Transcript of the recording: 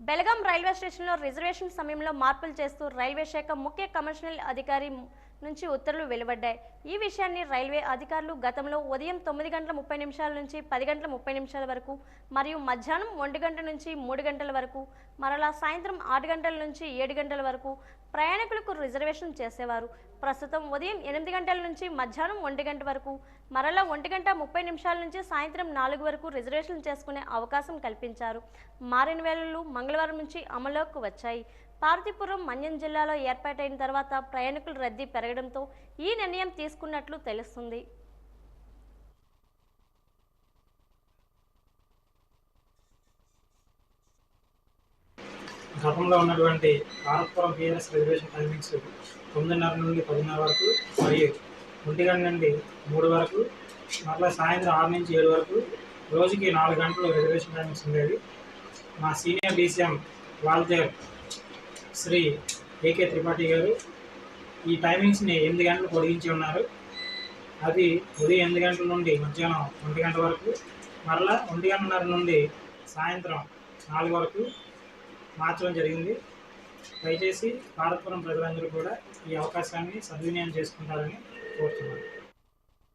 Belgaum railway స్టేషన్లో reservation సమయంలో మార్పులు చేస్తూ రైల్వే శాఖ ముఖ్య కమర్షియల్ అధికారి నుంచి ఉత్తర్వులు వెలువడ్డాయి. ఈ విషయాన్ని రైల్వే అధికారులు గతంలో ఉదయం తొమ్మిది గంటల ముప్పై నిమిషాల నుంచి పది గంటల ముప్పై నిమిషాల వరకు మరియు మధ్యాహ్నం ఒంటి గంట నుంచి మూడు గంటల వరకు మరలా సాయంత్రం ఆరు గంటల నుంచి ఏడు గంటల వరకు ప్రయాణికులకు రిజర్వేషన్ చేసేవారు. ప్రస్తుతం ఉదయం ఎనిమిది గంటల నుంచి మధ్యాహ్నం ఒంటి గంట వరకు మరలా ఒంటి గంట ముప్పై నిమిషాల నుంచి సాయంత్రం నాలుగు వరకు రిజర్వేషన్ చేసుకునే అవకాశం కల్పించారు. మారిన వేళలు మంగళవారం నుంచి అమలులోకి వచ్చాయి. పార్వతీపురం మన్యం జిల్లాలో ఏర్పాటైన తర్వాత ప్రయాణికుల రద్దీ పెరగడంతో ఈ నిర్ణయం తీసుకున్నట్లు తెలుస్తుంది. గతంలో ఉన్నటువంటి భారతపురం పిఎన్ఎస్ రిజర్వేషన్ టైమింగ్స్ తొమ్మిదిన్నర నుండి పదిన్నర వరకు మరియు ఒంటి గంట నుండి మూడు వరకు మరలా సాయంత్రం ఆరు నుంచి ఏడు వరకు రోజుకి నాలుగు గంటలు రిజర్వేషన్ టైమింగ్స్ ఉండేవి. మా senior DCM Waltair Shri AK Tripathi గారు. ఈ టైమింగ్స్ని ఎనిమిది గంటలు పొడిగించి ఉన్నారు. అది ఉదయం ఎనిమిది గంటల నుండి మధ్యాహ్నం ఒంటి గంట వరకు మరలా ఒంటి గంటన్నర నుండి సాయంత్రం నాలుగు వరకు మార్చడం జరిగింది. దయచేసి భారతపురం ప్రజలందరూ కూడా ఈ అవకాశాన్ని సద్వినియోగం చేసుకుంటారని కోరుతున్నాను.